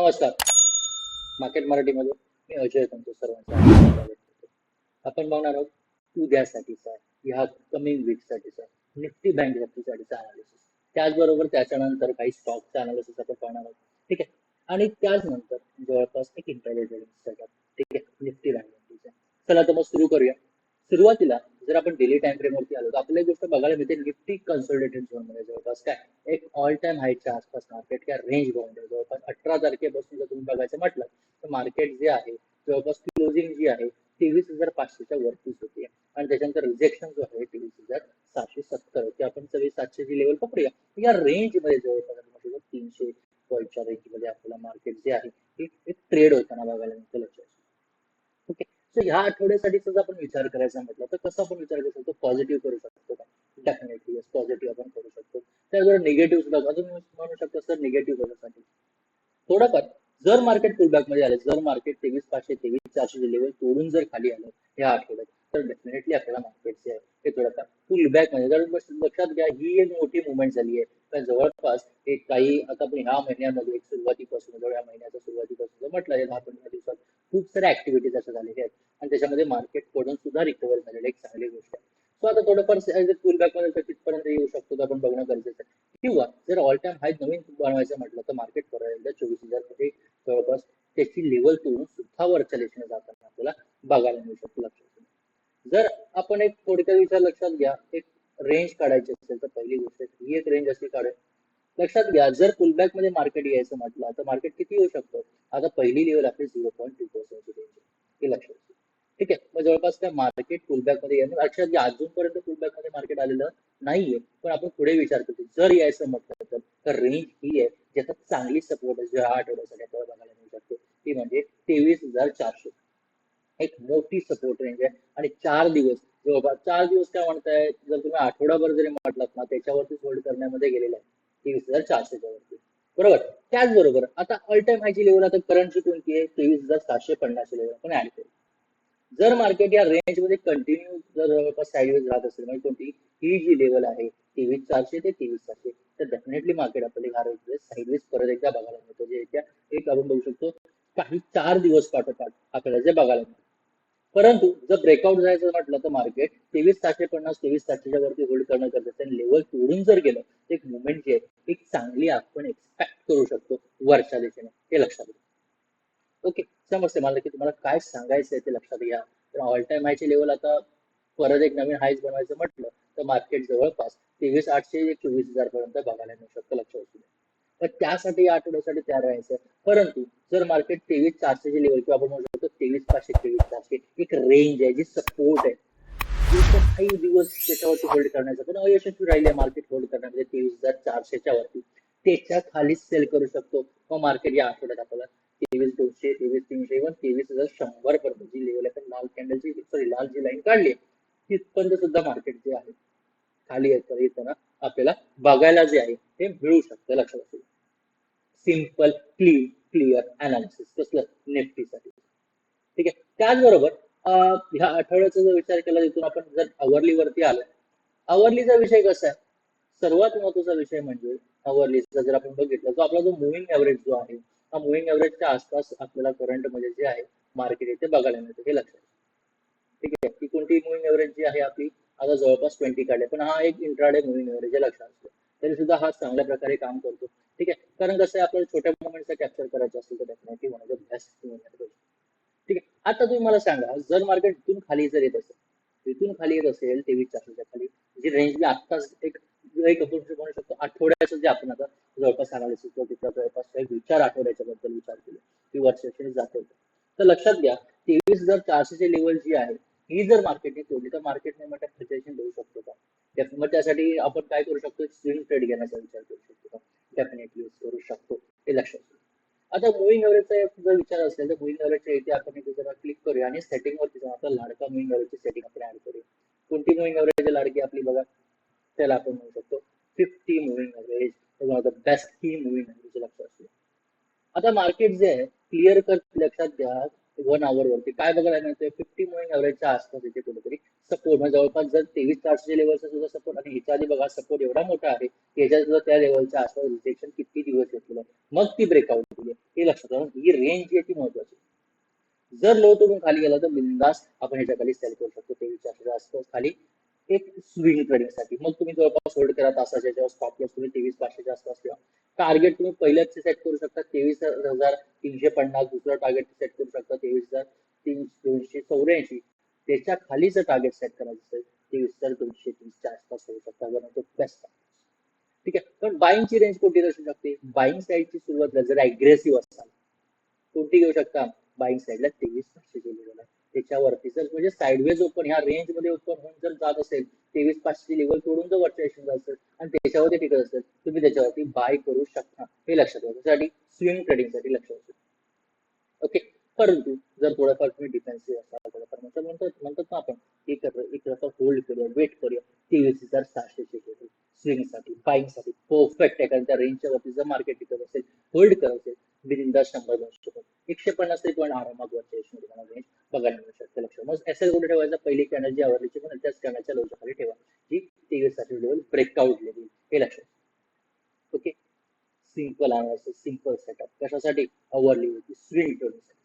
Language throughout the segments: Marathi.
नमस्कार. मार्केट मराठीमध्ये मी अजय तुमचं सर्वांचं आपण बघणार आहोत उद्यासाठीचा ह्या कमिंग वीकसाठीचा निफ्टी बँक निफ्टीसाठीचा अनालिसिस त्याचबरोबर त्याच्यानंतर काही स्टॉकचा अनालिसिस आपण पाहणार आहोत. ठीक आहे? आणि त्याचनंतर जवळपास एक इंटरव्ह्यू ठीक आहे? निफ्टी बँक निफ्टीचा चला तर मग सुरू करूया. सुरुवातीला जर आपण डेली टाइम फ्रेम वरती आलो तर आपल्याला एक गोष्ट बघायला मिळते निफ्टी कन्सोलिडेटेड झोनमध्ये जवळपास काय? एक ऑल टाइम हाईटच्या आसपास मार्केट काय रेंज बाउंड आहे. जवळपास अठरा तारखेपासून जर तुम्ही बघायचं म्हटलं तर मार्केट जे आहे जवळपास क्लोजिंग जी आहे तेवीस हजार पाचशेच्या वरतीच होती. आणि त्याच्यानंतर रिजेक्शन जो आहे तेवीस हजार सहाशे सत्तर. होती आपण सगळी सातशेची लेवल पकडूया. या रेंजमध्ये जवळपास तीनशे पॉईंटच्या रेंजमध्ये आपल्याला मार्केट जे आहे ते एक ट्रेड होताना बघायला मिळतं. सो ह्या आठवड्यासाठी आपण विचार करायचा म्हटलं तर कसं आपण विचार करू शकतो? पॉझिटिव्ह करू शकतो का? डेफिनेटली येस पॉझिटिव्ह आपण करू शकतो. त्याबरोबर निगेटिव्ह सुद्धा अजून म्हणू शकतो सर निगेटिव्ह करण्यासाठी थोडंफार जर मार्केट पुलबॅकमध्ये आलं जर मार्केट तेवीस पाचशे तेवीस चारशे लेवल तोडून जर खाली आलं ह्या आठवड्यात तर डेफिनेटली आपल्याला मार्केट जे आहे ते थोडंफार पुलबॅकमध्ये जर लक्षात घ्या ही एक मोठी मुवमेंट झाली आहे. तर जवळपास एक काही आता आपण ह्या महिन्यामध्ये एक सुरुवातीपासून या महिन्याच्या सुरुवातीपासून म्हटलं या दहा पंधरा दिवसात खूप साऱ्या ऍक्टिव्हिटीज अशा झालेल्या आहेत. आणि त्याच्यामध्ये मार्केट पडून सुद्धा रिकव्हर झालेलं एक चांगली गोष्ट आहे. सो आता थोडंफार पुलबॅकमध्ये तर तिथपर्यंत येऊ शकतो तर आपण बघणं गरजेचं आहे. किंवा जर ऑल टाइम हाय नवीन बनवायचं म्हटलं तर मार्केट परत एकदा चोवीस हजारमध्ये जवळपास त्याची लेवल तोडून सुद्धा वरच्या दिशेने जाताना आपल्याला बघायला मिळू शकतो लक्षात जर आपण एक थोडक्यात विचार लक्षात घ्या एक रेंज काढायची असेल तर पहिली गोष्ट ही एक रेंज अशी काढेल लक्षात घ्या जर पुलबॅकमध्ये मार्केट यायचं म्हटलं तर मार्केट किती येऊ शकतं? आता पहिली लेवल आपली झिरो पॉईंट टू पर्सेंटची रेंज हे लक्षात घ्या. ठीक आहे? मग जवळपास त्या मार्केट पुलबॅकमध्ये येणं लक्षात घ्या अजूनपर्यंत पुलबॅकमध्ये मार्केट आलेलं नाहीये. पण आपण पुढे विचार करतो. जर यायचं म्हटलं तर रेंज ही आहे ज्याचा चांगली सपोर्ट आहे. ज्या आठवड्यासाठी आपल्याला बघायला मिळू शकते. ती म्हणजे तेवीस हजार चारशे. एक मोठी सपोर्ट रेंज आहे. आणि चार दिवस जवळपास चार दिवस काय म्हणताय? जर तुम्ही आठवडाभर जरी म्हटलात ना त्याच्यावरती होल्ड करण्यामध्ये गेलेला आहे. तेवीस हजार चारशेच्या वरती. बरोबर? त्याचबरोबर आता ऑल टाइम हायची लेवल आता करंटची कोणती आहे? तेवीस हजार सातशे पन्नासची लेवल आपण ऍड करू. जर मार्केट या रेंजमध्ये कंटिन्यू जर जवळपास साईडवेज राहत असेल म्हणजे कोणती? ही जी लेवल आहे तेवीस चारशे ते तेवीस सातशे तर डेफिनेटली मार्केट आपल्याला ह्या रेंज साईडवेज परत एकदा बघायला मिळतो. जे एक आपण बघू शकतो काही चार दिवस पाठोपाठ आपल्याला जे बघायला मिळतं. परंतु जर ब्रेकआउट जायचं म्हटलं तर मार्केट तेवीस सातशे पन्नास तेवीस सातशेच्या वरती होल्ड करणं गरजेचं आणि लेवल तोडून जर गेलं तर एक मुवमेंट जी आहे एक चांगली आपण एक्सपेक्ट करू शकतो वरच्या दिशेने. हे लक्षात घ्या. ओके समजते मला की तुम्हाला काय सांगायचं आहे ते लक्षात घ्या. तर ऑल टाइम हायचे लेवल आता परत एक नवीन हायच बनवायचं म्हटलं तर मार्केट जवळपास तेवीस आठशे चोवीस हजार पर्यंत बघायला मिळू शकतं लक्षात असू द्या तर त्यासाठी या आठवड्यासाठी तयार राहायचं. परंतु जर मार्केट तेवीस चारशेची लेवल किंवा आपण म्हणू शकतो तेवीस पाचशे तेवीस चारशे एक रेंज आहे जी सपोर्ट आहे. काही दिवस त्याच्यावरती होल्ड करण्याचं पण अयशस्वी राहिले मार्केट होल्ड करण्यामध्ये तेवीस हजार चारशेच्या वरती. त्याच्याखाली सेल करू शकतो. मग मार्केट या आठवड्यात आपल्याला तेवीस दोनशे तेवीस तीनशे इव्हन तेवीस हजार शंभर पर्यंत जी लेवल आहे लाल कॅन्डलची सॉरी लाल जी लाईन काढली तिथपर्यंत सुद्धा मार्केट जे आहे खाली येताना आपल्याला बघायला जे आहे ते मिळू शकतं लक्षात असू सिंपल क्लीन क्लिअर अनालिसिस कसलं निफ्टीसाठी ठीक आहे? त्याचबरोबर ह्या आठवड्याचा जर विचार केला तिथून आपण जर अवर्ली वरती आलो अवर्लीचा विषय कसा आहे? सर्वात महत्त्वाचा विषय म्हणजे अवर्लीचा जर आपण बघितलं तर आपला जो मुव्हिंग एव्हरेज जो आहे हा मुव्हिंग एव्हरेजच्या आसपास आपल्याला करंटमध्ये जे आहे मार्केट येथे बघायला मिळतं हे लक्षात ठीक आहे? ती कोणती मुव्हिंग एव्हरेज जी आहे आपली? आता जवळपास ट्वेंटी काढले पण हा एक इंट्राडे मुव्हिंग एव्हरेज आहे लक्षात असतो तरी सुद्धा हा चांगल्या प्रकारे काम करतो. ठीक आहे? कारण कसं आहे आपल्याला छोट्या मोमेंटचा कॅप्चर करायचं असेल तर definitely one of the best ठीक आहे? आता तुम्ही मला सांगा जर मार्केट इथून खाली जर येत असेल इथून खाली येत असेल तेवीस चारशेच्या खाली जी रेंज मी आत्ताच एक एक आपण म्हणू शकतो आठवड्याचं जे आपण आता जवळपास अनालिसिस किंवा तिथला जवळपास एक विचार आठवड्याच्या बद्दल विचार की वर्षाचे जात. होतं तर लक्षात घ्या तेवीस हजार चारशेचे लेवल जी आहे ही जर मार्केटने तोडली तर मार्केटने मोठ्या प्रिपरेशन देऊ शकतो का? त्या- मग त्यासाठी आपण काय करू शकतो? स्विंग ट्रेड घेण्याचा विचार करू शकतो का? डेफिनेटली करू शकतो. हे लक्षात घ्या. आता मुव्हिंग एव्हरेजचा जर विचार असेल तर मुव्हिंग एव्हरेजच्या इथे आपण इथे जरा क्लिक करूया आणि सेटिंगवरती जाऊन आता लाडका मुव्हिंग एव्हरेजची सेटिंग आपण ऍड करूया. कोणती मुव्हिंग एव्हरेज लाडकी आपली बघा? त्याला आपण म्हणू शकतो fifty moving average one of the best he moving average लक्षात असू आता मार्केट जे आहे क्लिअर कट लक्षात घ्या. वन आवर वरती. काय बघायला मिळतोय फिफ्टी मुव्हिंग ऍव्हरेजच्या आसपास इथे कुठेतरी सपोर्ट म्हणजे जवळपास जर तेवीस चारशे लेवलचा सुद्धा सपोर्ट आणि ह्याच्या आधी बघा सपोर्ट एवढा मोठा आहे की ह्याच्यात सुद्धा त्या लेवलच्या आसपास रिजेक्शन किती दिवस घेतलेलं मग ती ब्रेकआउट दिली हे लक्षात ठेवा ही रेंज जी आहे. ती महत्वाची जर लो तोडून खाली गेला तर बिंदास आपण ह्याच्या खाली सेल करू शकतो. तेवीस चारशेच्या आसपास खाली एक स्विंग ट्रेडिंगसाठी मग तुम्ही जवळपास होल्ड करा तासाच्या जेव्हा स्टॉप लॉस तुम्ही तेवीस पाचशेच्या आसपास ठेवा. टार्गेट तुम्ही पहिल्याच सेट करू शकता तेवीस हजार तीनशे पन्नास. दुसरं टार्गेट सेट करू शकता तेवीस हजार तीन दोनशे चौऱ्याऐंशी. त्याच्या खालीचं टार्गेट सेट करायचं असेल तेवीस हजार दोनशे तीसच्या आसपास होऊ शकता. वन तो बेस्ट ठीक आहे? पण बाईंगची रेंज कोणती असू शकते? बाईंग साईडची सुरुवात जर अग्रेसिव्ह असाल कोणती घेऊ शकता? बाईंग साईडला तेवीस पाचशे लेवल आहे. त्याच्यावरती. जर म्हणजे साईडवेज ओपन ह्या रेंजमध्ये ओपन होऊन जर जात असेल तेवीस पाचशे लेवल तोडून जर वरच्या जात असेल आणि त्याच्यावरती टिकत असेल तुम्ही त्याच्यावरती बाय करू शकता. हे लक्षात ठेवा. त्यासाठी स्विंग ट्रेडिंगसाठी लक्षात ठेवा. ओके परंतु जर थोडंफार तुम्ही डिफेन्सिव्ह असाल थोडंफार म्हणतात म्हणतात ना आपण एक एक रस्ता होल्ड करूया वेट करूया तेवीस हजार सहाशे लेवल स्विंगसाठी साठी परफेक्ट आहे कारण त्या रेंजच्या वरती जर मार्केट टिकत असेल होल्ड करत असेल बिंदा शंभर दोनशे पण एकशे पन्नास तरी पॉईंट आरामात वरच्या एश तुम्हाला रेंज बघायला मिळू शकते लक्षात मग एस एल कुठे ठेवायचा पहिली कॅनल जी आवडलीची पण त्याच कॅनलच्या लोच्या खाली ठेवा. जी तेवीससाठी लेवल ब्रेकआउट लेवल हे लक्षात okay simple analysis simple setup कशासाठी? आवडली होती स्विंग ठेवण्यासाठी.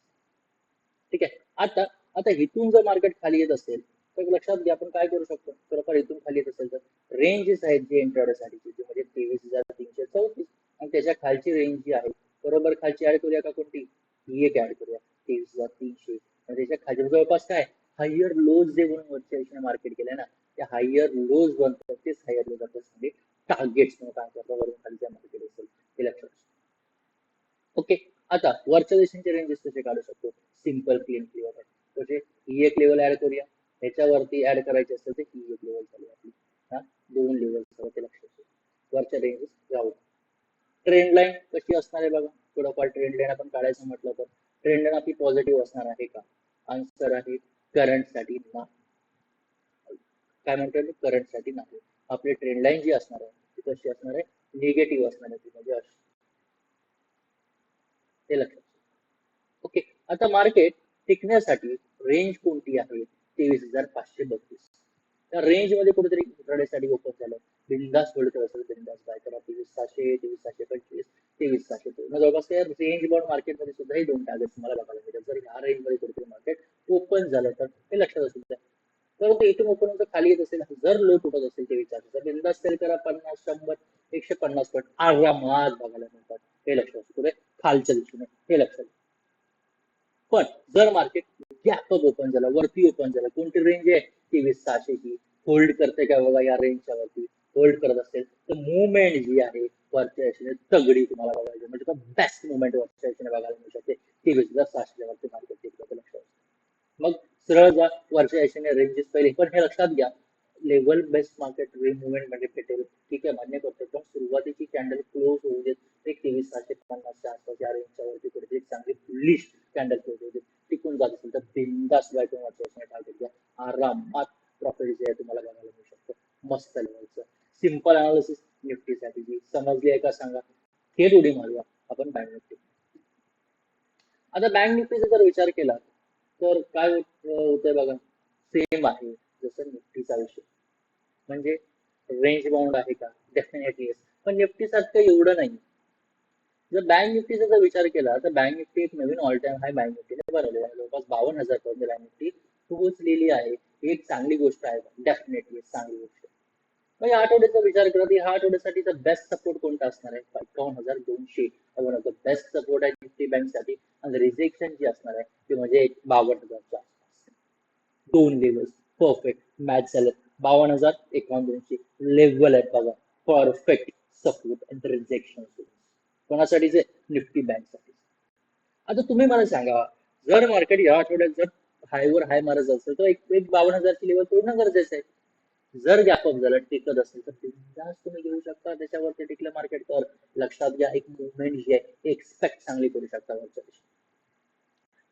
ठीक आहे. आता आता इथून जर मार्केट खाली येत असेल तर लक्षात घ्या आपण काय करू शकतो? खरोखर इथून खाली येत असेल तर रेंजेस आहेत जे इंट्राडेसाठीची ती म्हणजे तेवीस हजार तीनशे चौतीस. आणि त्याच्या खालची रेंज जी आहे बरोबर खालची ऍड करूया का कोणती? ही एक ऍड करूया. तेवीस हजार तीनशे. आणि त्याच्याखाली जवळपास काय? हायर लोज जे म्हणून वरच्या मार्केट केलंय ना ते हायर लोज बनतात तेच हायर लोज आपल्या म्हणजे टार्गेट्स म्हणून काय करतात? वरून खालच्या मार्केट असेल हे लक्षात ओके आता वरच्या देशांचे रेंजेस कसे काढू शकतो? सिंपल क्लीन क्लिअर आहे. म्हणजे ही e एक लेवल ऍड करूया. ह्याच्यावरती ऍड करायची असेल तर ही एक लेवल चालू आपली. हा? दोन लेवल ते लक्षात वरच्या रेंजेस जाऊ ट्रेंड लाईन कशी असणार आहे बघा? थोडंफार ट्रेंड लाईन आपण काढायचं म्हटलं तर ट्रेंड लाईन आपली पॉझिटिव्ह असणार आहे का? आन्सर आहे करंटसाठी नाही. काय म्हणतो करंटसाठी नाही. आपली ट्रेंड लाईन जी असणार आहे ती कशी असणार आहे? निगेटिव्ह असणार आहे ती म्हणजे अशी. हे लक्षात ओके आता मार्केट टिकण्यासाठी रेंज कोणती आहे? तेवीस हजार पाचशे बत्तीस. त्या रेंजमध्ये कुठेतरी इंट्राडेसाठी ओपन झालं. बिंदास होल्ड असेल बिंदास बाय करा. तेवीस सहाशे तेवीस सहाशे पंचवीस तेवीस सहाशे दोन. जवळपास त्या रेंज बॉर्ड मार्केटमध्ये सुद्धा हे दोन टार्गेट तुम्हाला बघायला मिळतात जर ह्या रेंजमध्ये कुठेतरी मार्केट ओपन झालं तर हे लक्षात असू द्या. परंतु इथून ओपन होतं खाली येत असेल जर लो तुटत असेल ते विचार तर बिंदास सेल करा पन्नास शंभर एकशे पन्नास पट आरामात बघायला मिळतात. हे लक्षात असू पुढे खालच्या दिशेने हे लक्षात पण जर मार्केट गॅप ओपन झालं वरती ओपन झालं कोणती रेंज आहे? तेवीस सहाशे ही होल्ड करते का बघा या रेंजच्या वरती? होल्ड करत असेल तर मुवमेंट जी आहे वरच्या दिशेने तगडी तुम्हाला बघायची म्हणजे बेस्ट मुवमेंट वरच्या दिशेने बघायला मिळू शकते. तेवीस हजार सहाशे वरती मार्केट लक्षात मग सरळ जा वरच्या दिशेने रेंजेस पहिले. पण हे लक्षात घ्या लेवल बेस्ट मार्केट मुवमेंट म्हणजे भेटेल. ठीक आहे, मान्य करतो पण सुरुवातीची कॅन्डल क्लोज होऊ देत. एक तेवीस सहाशे पन्नासच्या आसपास या रेंजच्या वरती कुठेतरी चांगली बुलिश कॅन्डल क्लोज होऊ देत. टिकून जात असेल तर बिंदास बाय वरच्या दिशेने टार्गेट घ्या. आरामात प्रॉफिट जे आहे तुम्हाला बघायला मिळू शकतं. मस्त लेवलचं सिम्पल अनालिसिस निफ्टीसाठी जी समजली आहे का सांगा. थेट उडी मारूया आपण बँक निफ्टी आता बँक निफ्टीचा जर विचार केला, तर काय होत- होतंय बघा. सेम आहे. जसं निफ्टीचा विषय. म्हणजे रेंज बाउंड आहे का? डेफिनेटली पण निफ्टी सारखं एवढं नाही. जर बँक निफ्टीचा जर विचार केला तर बँक निफ्टी एक नवीन ऑल टाइम हाय बँक निफ्टीने बनवलेला आहे. जवळपास बावन्न हजार पर्यंत बँक निफ्टी पोहोचलेली आहे. ही एक चांगली गोष्ट आहे. डेफिनेटली चांगली गोष्ट मग या आठवड्याचा विचार केला तर ह्या आठवड्यासाठीचा बेस्ट सपोर्ट कोणता असणार आहे? एकावन्न हजार दोनशे. One of the best support आहे निफ्टी बँकसाठी आणि रिजेक्शन जी असणार आहे ते म्हणजे एक बावन्न हजारच्या आसपास. दोन लेवल्स परफेक्ट मॅच झालं. बावन्न हजार एकावन्न लेवल आहेत बघा परफेक्ट सपोर्ट अँड रिजेक्शन कोणासाठीचे निफ्टी बँकसाठी आता तुम्ही मला सांगा जर मार्केट या आठवड्यात जर हायवर हाय मारत असेल तर एक एक बावन्न हजारची लेवल तोडणं गरजेचं आहे. जर गॅपअप झालं टिकत असेल तर बिंदास तुम्ही घेऊ शकता. त्याच्यावरती टिकलं मार्केट तर लक्षात घ्या एक मुवमेंट जी आहे एक्सपेक्ट चांगली करू शकता वरच्या दिवशी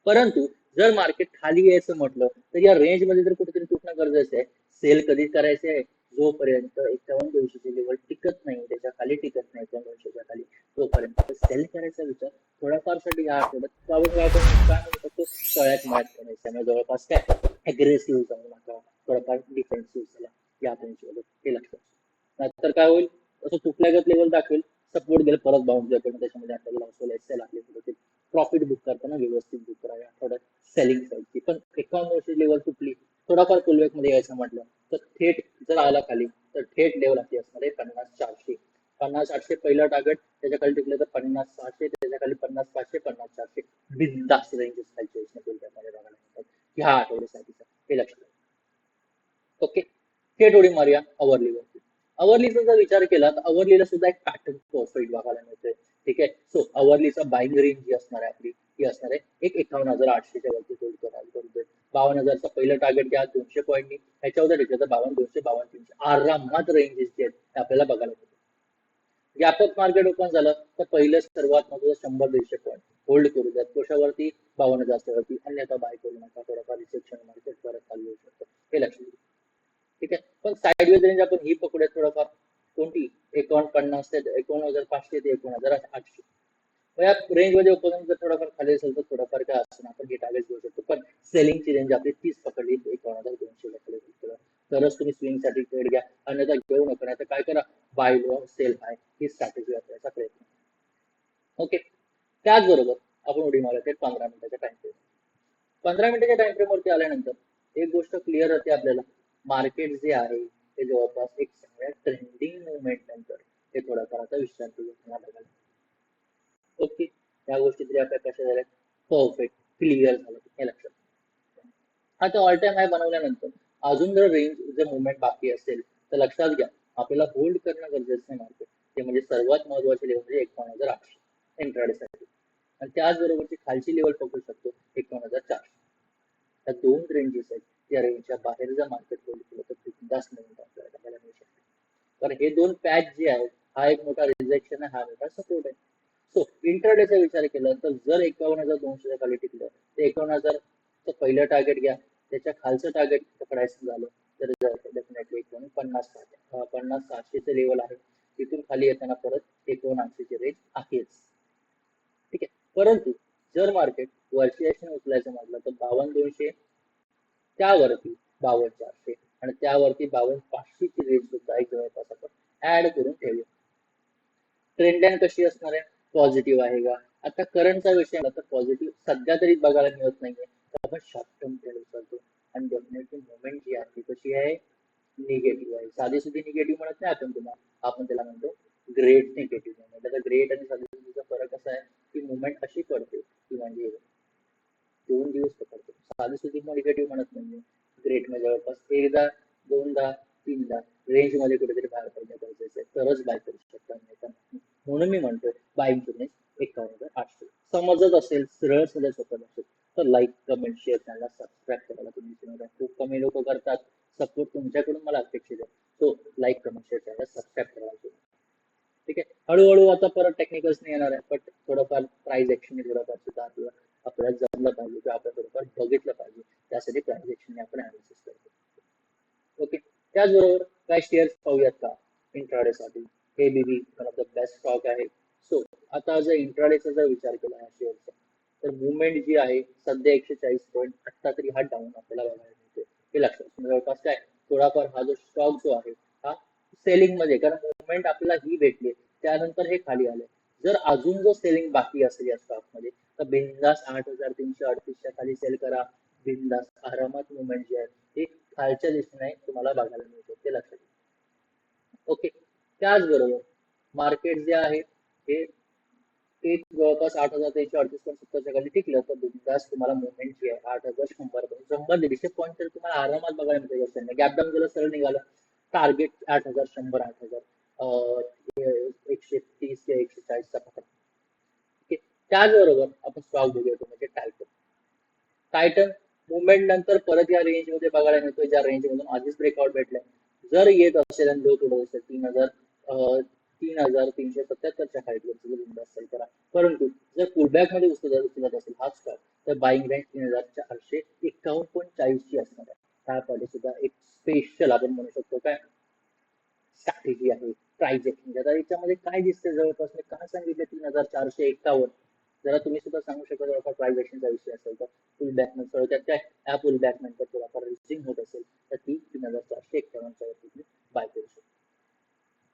परंतु जर मार्केट खाली यायचं म्हटलं तर या रेंजमध्ये जर कुठेतरी तुटणं गरजेचं आहे. सेल कधी करायचे आहे? जोपर्यंत एकावन्न दोनशेचे लेवल टिकत नाही त्याच्याखाली टिकत नाही एकावन्न दोनशेच्या खाली. तोपर्यंत सेल करायचा विचार. थोडाफारसाठी या आठवड्यात काय म्हणू शकतो तळ्यात मळ्यात करायचं त्यामुळे जवळपास काय? अग्रेसिव्ह जाऊ नका थोडाफार डिफेन्सिव्ह झाला. या रेंजमध्ये हे लक्षात नाहीतर काय होईल? असं तुटल्यागत लेवल दाखवेल. सपोर्ट देईल परत बाउंड्री करून त्याच्यामध्ये आपल्याला लॉस होईल सेल आपले होतील प्रॉफिट बुक करताना व्यवस्थित बुक करा या थोड्या सेलिंग साईडची पण एकावन्न वर्षी लेवल तुटली थोडाफार पुलबॅकमध्ये यायचं म्हटलं तर थेट जर आला खाली तर थेट लेवल आपली असणार आहे पन्नास चारशे. पन्नास आठशे पहिलं टार्गेट त्याच्याखाली टिकलं तर पन्नास सहाशे त्याच्याखाली पन्नास पाचशे पन्नास चारशे. बिंदास रेंजेस खालचे पुलबॅकमध्ये बघायला मिळतात. ह्या आठवड्यासाठीचा हे लक्षात ओके? थेट उडी मारूया अवरलीवरती. अवरलीचा जर विचार केला तर अवरलीला सुद्धा एक पॅटर्न प्रॉफिट बघायला मिळतोय. ठीक आहे? सो अवरलीचा बाईंग रेंज जी असणार आहे आपली ती असणार आहे एक एकावन्न हजार आठशेच्या वरती होल्ड करायला करतोय बावन्न हजारचं पहिलं टार्गेट घ्या दोनशे पॉईंटनी ह्याच्यावर टिकलं बावन्न दोनशे बावन्न तीनशे. आरामात रेंजेस जे आहेत ते आपल्याला बघायला मिळतात गॅपअप मार्केट ओपन झालं तर पहिलं सर्वात महत्वाचं शंभर दीडशे पॉईंट होल्ड करू द्या. कोशावरती बावन्न हजारच्यावरती अन्यथा बाय करू नका. थोडाफार रिसेप्शन मार्केट परत चालू होऊ शकतं. हे लक्षात घ्या ठीक आहे? पण साईडवेज रेंज आपण ही पकडूया थोडंफार. कोणती? एकावन्न पन्नास ते एकोण हजार पाचशे ते एकोण हजार आठशे. या रेंजमध्ये ओपन जर थोडाफार खाली असेल तर थोडाफार काय असतं आपण हे टार्गेट घेऊ शकतो. पण सेलिंगची रेंज आपली तीस पकडली एकावन्न हजार दोनशे खाली केलं तरच तुम्ही स्विंगसाठी ट्रेड घ्या. अन्यथा घेऊ नका नाही तर काय करा बाय लो सेल हाय ही स्ट्रॅटेजी वापरायचा प्रयत्न. ओके त्याचबरोबर आपण उडी मारत आहे पंधरा मिनिटाच्या टाइम फ्रेम पंधरा मिनिटाच्या टाइम फ्रेम वरती आल्यानंतर एक गोष्ट क्लिअर होते आपल्याला. मार्केट जे आहे ते जवळपास एक चांगल्या ट्रेंडिंग मुवमेंट नंतर. ते थोडाफार आता विश्रांती घेताना बघायला ओके. त्या गोष्टी तरी आपल्या कशा झाल्या परफेक्ट क्लिअर झालं. हे लक्षात. आता ऑल टाइम हाय बनवल्यानंतर अजून जर रेंज जर मुवमेंट बाकी असेल तर लक्षात घ्या आपल्याला होल्ड करणं गरजेचं मार्केट. ते म्हणजे सर्वात महत्त्वाचे लेवल म्हणजे एकावन्न हजार आठशे. एंट्राडेसाठी आणि त्याचबरोबरची खालची लेवल पकडू शकतो एकावन्न हजार चारशे. त्या दोन रेंजेस आहेत. त्या रेंजच्या बाहेर जर मार्केट होल्ड केलं तर बिंदास नवीन आपल्याला बघायला मिळू शकते. कारण हे दोन पॅच जे आहेत हा एक मोठा रिजेक्शन आहे हा मोठा सपोर्ट आहे. हो, सो इंटरडेचा विचार केला तर जर एकावन्न हजार दोनशेच्या खाली टिकलं तर एकावन्न हजारचं पहिलं टार्गेट घ्या त्याच्या खालचं टार्गेट पकडायचं झालं तर डेफिनेटली एकोण पन्नास पन्नास सहाशेचं लेवल आहे. तिथून खाली येताना परत एकोणऐंशीची रेंज आहेच. ठीक आहे? परंतु जर मार्केट वरची ऍक्शन उचलायचं म्हटलं तर बावन्न दोनशे त्यावरती बावन्न चारशे आणि त्यावरती बावन्न पाचशेची रेंज सुद्धा एक जवळपास आपण ऍड करून ठेवूया. ट्रेंड लाईन कशी असणार आहे? पॉझिटिव्ह आहे का? आता करंटचा विषय आला तर पॉझिटिव्ह सध्या तरी बघायला मिळत नाहीये. तर आपण शॉर्ट टर्म ट्रेड उचलतो. आणि डेफिनेटली मुवमेंट जी आहे ती कशी आहे? निगेटिव्ह आहे. साधी सुधी निगेटिव्ह म्हणत नाही आपण तुम्हाला. आपण त्याला म्हणतो ग्रेट निगेटिव्ह मुवमेंट आता ग्रेट आणि साधी सुधीचा फरक असा आहे की मुवमेंट अशी पडते. की म्हणजे दोन दिवस पकडतो. साधी सुधी निगेटिव्ह म्हणत नाहीये. ग्रेटमध्ये म्हणजे जवळपास एकदा दोनदा तीनदा रेंजमध्ये कुठेतरी बाहेर पडणं गरजेचं आहे. तरच बाय करू शकता नाही म्हणून मी म्हणतोय बाय तुम्ही एकावन्न हजार आठशे. समजत असेल सरळ सरळ सोपं असेल तर लाईक कमेंट शेअर चॅनलला सबस्क्राईब करायला तुम्ही विसरू नका. खूप कमी लोक करतात. सपोर्ट तुमच्याकडून मला अपेक्षित आहे. So like comment share channel subscribe करायला ठीक आहे? हळूहळू आता परत टेक्निकल्स नाही येणार आहे बट थोडंफार प्राईज ऍक्शन थोडंफार सुद्धा आपल्याला आपल्याला जमलं पाहिजे किंवा आपण थोडंफार बघितलं पाहिजे. त्यासाठी प्राईज ऍक्शन आपण अनालिसिस करतो. ओके त्याचबरोबर काय शेअर्स पाहूयात का? इंट्राडेसाठी हे Bibi one of the best stock आहे. सो आता जर इंट्राडेचा जर विचार केला या शेअरचा तर मुवमेंट जी आहे सध्या एकशे चाळीस पॉईंट आत्ता तरी हा डाऊन आपल्याला बघायला मिळते हे लक्षात जवळपास काय? थोडाफार हा जो स्टॉक जो आहे हा सेलिंगमध्ये कारण मुवमेंट आपल्याला ही भेटली त्यानंतर हे खाली आले जर अजून जो सेलिंग बाकी असेल या स्टॉकमध्ये तर बिंदास आठ हजार तीनशे अडतीसच्या खाली सेल करा. बिंदास आरामात मुवमेंट जी आहे खालच्या दिशेने तुम्हाला बघायला मिळते. ते लक्षात घ्या ओके. त्याचबरोबर मार्केट जे आहे हे एक जवळपास आठ हजार तीनशे अडतीस पॉईंट सत्तरच्या खाली टिकलं तर बिंदास तुम्हाला मुवमेंट जी आहे आठ हजार शंभर पर्यंत शंभर दीडशे पॉईंट तर तुम्हाला आरामात बघायला मिळते गॅप डाऊन गेलं सरळ निघालं. टार्गेट आठ हजार शंभर आठ हजार एकशे तीस किंवा एकशे चाळीसचा पकड त्याचबरोबर आपण स्टॉक बघूया तो म्हणजे टायटन टायटन मुवमेंट नंतर परत या रेंजमध्ये बघायला मिळतोय ज्या रेंज मधून आधीच ब्रेकआउट भेटलाय. जर येत असेल आणि लो उडत असेल तीन हजार तीन हजार तीनशे सत्याहत्तरच्या खाली असेल करा. परंतु जर पुलबॅकमध्ये उचलत असेल हा स्टॉक तर बाईंग रेंज तीन हजार चारशे एकावन्न पॉईंट चाळीसची असणार आहे. त्यासाठी सुद्धा एक स्पेशल आपण म्हणू शकतो काय? स्ट्रॅटेजी आहे. प्राइस एक्सचेंज आता याच्यामध्ये काय दिसते जवळपास मी काय सांगितलं तीन हजार चारशे एकावन्न? जरा तुम्ही सुद्धा सांगू शकता जवळपास प्रायव्हेशनचा विषय असेल तर फुल बॅक नंतर त्या ह्या फुल बॅक नंतर थोडाफार रिसिंग होत असेल तर ती तीन हजार चारशे एक्कावन्नच्या वरती तुम्ही बाय करू शकता.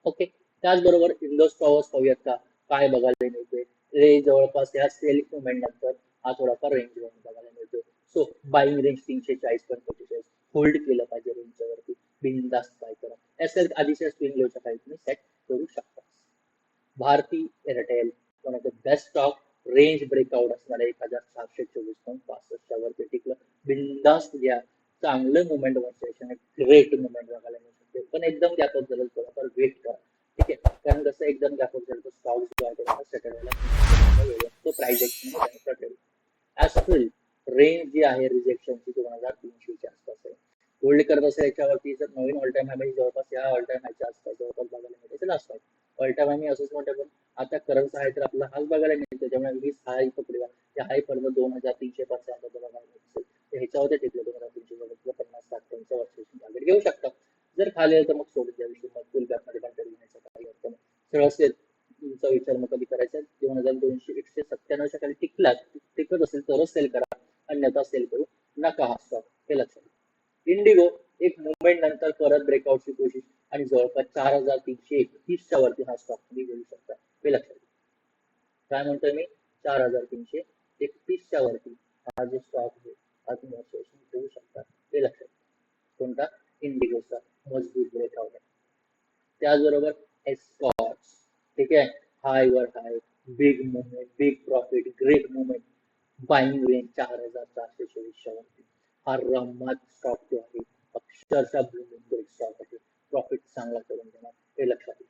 ओके त्याचबरोबर इंडोस टॉवर्स पाहूयात का? काय बघायला मिळते रे जवळपास या सेल मुवमेंट नंतर हा थोडाफार रेंज बघायला मिळतो सो बाईंग रेंज तीनशे चाळीस पण पंचेचाळीस. होल्ड केलं पाहिजे रेंजच्या वरती. बिनदास्त बाय करा. या एल आधीच्या स्विंग लोच्या काही तुम्ही सेट करू शकता. Bharti Airtel one of the best stock range breakout असणारे एक हजार सातशे चोवीस पॉईंट पासष्टच्या वरती टिकलं बिंदास्त घ्या चांगलं मुवमेंट सेशन ग्रेट मुवमेंट बघायला मिळू शकते. पण एकदम गॅपअप झालं थोडाफार वेट करा. ठीक आहे? कारण कसं एकदम गॅपअप झालं तर स्टॉक जो आहे तो सॅटर्डेला तो प्राइस एक्शन ॲज रेंज जी आहे रिजेक्शनची दोन हजार तीनशेच्या आसपास आहे. होल्ड करत असेल याच्यावरती जर नवीन ऑल टाइम हाय जवळपास या ऑल टाइम हायच्या असतात जवळपास बघायला मिळते त्याला असतात ऑल टाइम मी असंच म्हणतो पण आता करंट आहे तर आपला हाच बघायला मिळतो त्याच्यामुळे वीस हाय पकडूया त्या हाय पर्यंत दोन हजार तीनशे पाच बघायला मिळत तर ह्याच्यावरती टिकलं दोन हजार तीनशे किंवा पन्नास साठ त्यांचं वर्षाची टार्गेट घेऊ शकता. जर खाली आलं तर मग सोडून द्या विषय मग फुल बॅकमध्ये कंटिन्यू घेण्याचा काही अर्थ नाही. सरळ असेल तुमचा विचार मग कधी करायचा दोन हजार दोनशे एकशे सत्त्याण्णवच्या खाली टिकला टिकत असेल तरच सेल करा. अन्यथा सेल करू नका हा स्टॉक हे लक्षात इंडिगो एक मुवमेंट नंतर परत ब्रेकआउटची कोशिश आणि जवळपास चार हजार तीनशे एकतीसच्या वरती हा स्टॉक तुम्ही घेऊ शकता. हे लक्षात काय म्हणतोय मी? चार हजार तीनशे एकतीसच्या वरती हा जो स्टॉक आहे हा तुम्ही association घेऊ शकता. हे लक्षात कोणता? इंडिगोचा मजबूत ब्रेकआउट आहे. त्याचबरोबर एस्कॉट्स ठीक आहे? हाय वर high big movement big profit great movement buying range चार हजार चारशे चोवीसच्या वरती. हा रमात स्टॉक जो आहे. अक्षरशः ब्लूमिंग स्टॉक आहे. प्रॉफिट चांगला करून देणार. हे लक्षात घ्या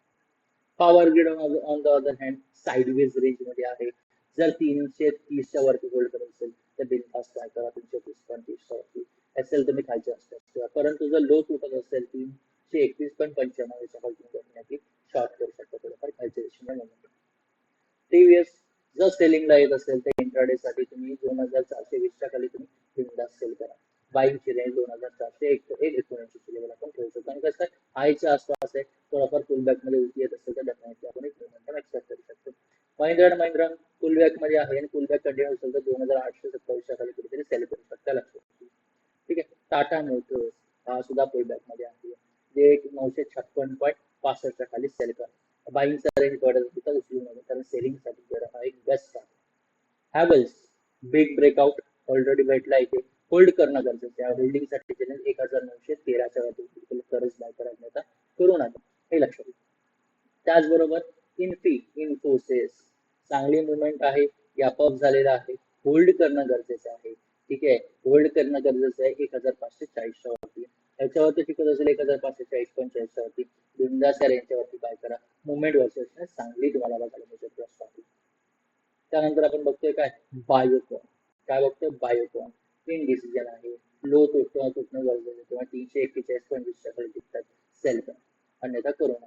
power grid on the other hand sideways रेंजमध्ये आहे. जर तीनशे तीसच्या वरती होल्ड करत असेल तर बिनफास्ट काय करा? तीनशे तीस पंचवीसच्या वरती असेल तुम्ही खालचे असतात परंतु जर लो तुटत असेल तीनशे एकवीस पण पंच्याण्णवच्या खाली तुम्ही शॉर्ट करू शकता. थोडंफार खालच्या दिशेने टीव्हीएस जर सेलिंगला येत असेल तर इंट्राडे साठी तुम्ही दोन हजार चारशे वीसच्या खाली तुम्ही बिंदास सेल करा. बाईंगची रेंज दोन हजार चारशे एक एक एकोणऐंशी लेवल आपण ठेवू शकतो. आणि कसं आयच्या आसपास आहे. थोडाफार फुलमध्ये उठी येत असेल तर डेफिनेटली आपण एक मोमेंटम एक्सपेक्ट करू शकतो. महिंद्रा अँड महिंद्रा कुलबॅकमध्ये आहे आणि पुलबॅक कंटिन्यू असेल तर दोन हजार आठशे सत्तावीसच्या खाली कुठेतरी सेल करू शकता. लक्षात ठीक आहे? टाटा मोटर्स हा सुद्धा पुलबॅकमध्ये आहे. जे एक नऊशे छप्पन पॉईंट पासष्टच्या खाली सेल करा बाईंगचा रेंज पडत असेल तर उचलू नका कारण सेलिंगसाठी जरा हा एक बेस्ट आहे हॅवल्स बिग ब्रेकआउट ऑलरेडी भेटला इथे. होल्ड करणं गरजेचं आहे. होल्डिंगसाठी त्याने एक हजार नऊशे तेराच्या वरती तरच बाय करायचा करू नका हे लक्षात घ्या त्याचबरोबर इन्फी इन्फोसिस चांगली मुवमेंट आहे यापअप झालेला आहे. होल्ड करणं गरजेचं आहे. ठीक आहे? होल्ड करणं गरजेचं आहे एक हजार पाचशे चाळीसच्या वरती. याच्यावरती टिकत असेल एक हजार पाचशे चाळीस पंचेचाळीसच्या वरती बिंदास या काय बाय करा मुवमेंट वर्सेस चांगली तुम्हाला बघायला मिळते स्टॉक त्यानंतर आपण बघतोय काय? बायोकॉन काय बघतोय? बायोकॉन इन डिसिजन आहे. लो तुटणं तुटणं गरजेचं किंवा तीनशे एक्केचाळीस पंचवीसच्या खाली टिकतात. सेल अन्यथा करू नका.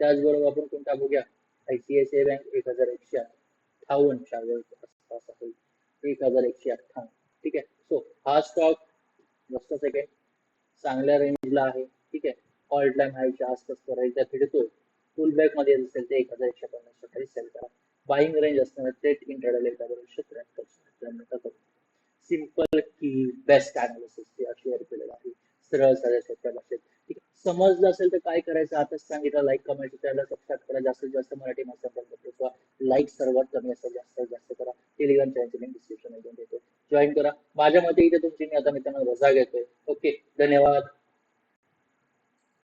त्याचबरोबर आपण कोणता बघूया आयसीआयसीआय बँक एक हजार एकशे अठ्ठावन्नच्या आसपास आहे. एक हजार एकशे अठ्ठावन्न. ठीक आहे? सो हा स्टॉक जस्ट सेकंड चांगल्या रेंजला आहे. ठीक आहे? ऑल टाइम हायच्या आसपास करायचा फिरतोय फुल बॅकमध्ये असेल ते एक हजार एकशे पन्नास खाली सेल करा बाईंग रेंज असताना थेट इंटरडल एक हजार एकशे त्र्याहत्तर करू सिंपल की बेस्ट अनालिसिस ते शेअर केलेलं आहे. सरळ सरळ सोप्या भाषेत. ठीक आहे? समजलं असेल तर काय करायचं? आताच सांगितलं लाईक कमेंट त्याला सबस्क्राईब करा. जास्तीत जास्त मराठी माणसांपर्यंत लाईक सर्वात कमी असेल जास्तीत जास्त करा. टेलिग्राम चॅनलची लिंक डिस्क्रिप्शनमध्ये देतो. जॉईन करा. माझ्या मते इथे तुमची मी आता मित्रांनो रजा घेतोय. ओके धन्यवाद